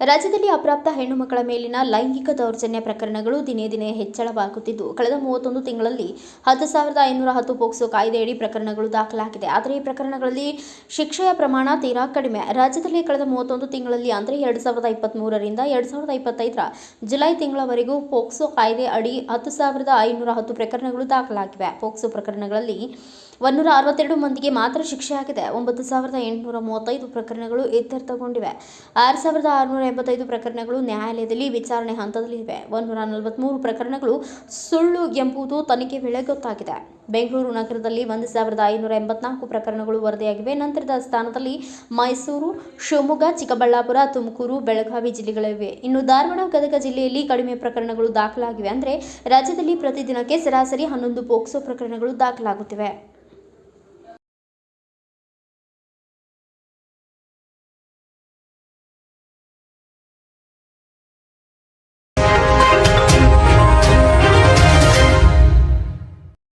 ಅಪ್ರಾಪ್ತ ಹೆಣ್ಣು ಮಕ್ಕಳ ಮೇಲಿನ ಲೈಂಗಿಕ ದೌರ್ಜನ್ಯ ಪ್ರಕರಣಗಳು ದಿನೇ ದಿನೇ ಹೆಚ್ಚಳವಾಗುತ್ತಿದ್ದು, ಕಳೆದ ಮೂವತ್ತೊಂದು ತಿಂಗಳಲ್ಲಿ ಹತ್ತು ಸಾವಿರದ ಐನೂರ ಹತ್ತು ಪೋಕ್ಸೋ ಕಾಯ್ದೆಯಡಿ ಪ್ರಕರಣಗಳು ದಾಖಲಾಗಿದೆ. ಆದರೆ ಈ ಪ್ರಕರಣಗಳಲ್ಲಿ ಶಿಕ್ಷೆಯ ಪ್ರಮಾಣ ತೀರಾ ಕಡಿಮೆ. ರಾಜ್ಯದಲ್ಲಿ ಕಳೆದ ಮೂವತ್ತೊಂದು ತಿಂಗಳಲ್ಲಿ ಅಂದರೆ ಎರಡು ಸಾವಿರದ ಇಪ್ಪತ್ತ್ಮೂರರಿಂದ ಎರಡು ಸಾವಿರದ ಇಪ್ಪತ್ತೈದರ ಜುಲೈ ತಿಂಗಳವರೆಗೂ ಪೋಕ್ಸೋ ಕಾಯ್ದೆ ಅಡಿ ಹತ್ತು ಸಾವಿರದ ಐನೂರ ಹತ್ತು ಪ್ರಕರಣಗಳು ದಾಖಲಾಗಿವೆ. ಪೋಕ್ಸೋ ಪ್ರಕರಣಗಳಲ್ಲಿ ಒಂದೂರ ಅರವತ್ತೆರಡು ಮಂದಿಗೆ ಮಾತ್ರ ಶಿಕ್ಷೆಯಾಗಿದೆ. ಒಂಬತ್ತು ಸಾವಿರದ ಎಂಟುನೂರ ಮೂವತ್ತೈದು ಪ್ರಕರಣಗಳು ಇತ್ಯರ್ಥಗೊಂಡಿವೆ. ಆರು ಸಾವಿರದ ಆರುನೂರ ಎಂಬತ್ತೈದು ಪ್ರಕರಣಗಳು ನ್ಯಾಯಾಲಯದಲ್ಲಿ ವಿಚಾರಣೆ ಹಂತದಲ್ಲಿವೆ ಒಂದೂರ ನಲವತ್ತ್ಮೂರು ಪ್ರಕರಣಗಳು ಸುಳ್ಳು ಎಂಬುದು ತನಿಖೆ ವೇಳೆ ಗೊತ್ತಾಗಿದೆ. ಬೆಂಗಳೂರು ನಗರದಲ್ಲಿ ಒಂದು ಸಾವಿರದ ಐನೂರ ಎಂಬತ್ನಾಲ್ಕು ಪ್ರಕರಣಗಳು ವರದಿಯಾಗಿವೆ. ನಂತರದ ಸ್ಥಾನದಲ್ಲಿ ಮೈಸೂರು, ಶಿವಮೊಗ್ಗ, ಚಿಕ್ಕಬಳ್ಳಾಪುರ, ತುಮಕೂರು, ಬೆಳಗಾವಿ ಜಿಲ್ಲೆಗಳಿವೆ. ಇನ್ನು ಧಾರವಾಡ, ಗದಗ ಜಿಲ್ಲೆಯಲ್ಲಿ ಕಡಿಮೆ ಪ್ರಕರಣಗಳು ದಾಖಲಾಗಿವೆ. ಅಂದರೆ ರಾಜ್ಯದಲ್ಲಿ ಪ್ರತಿದಿನಕ್ಕೆ ಸರಾಸರಿ ಹನ್ನೊಂದು ಪೋಕ್ಸೋ ಪ್ರಕರಣಗಳು ದಾಖಲಾಗುತ್ತಿವೆ.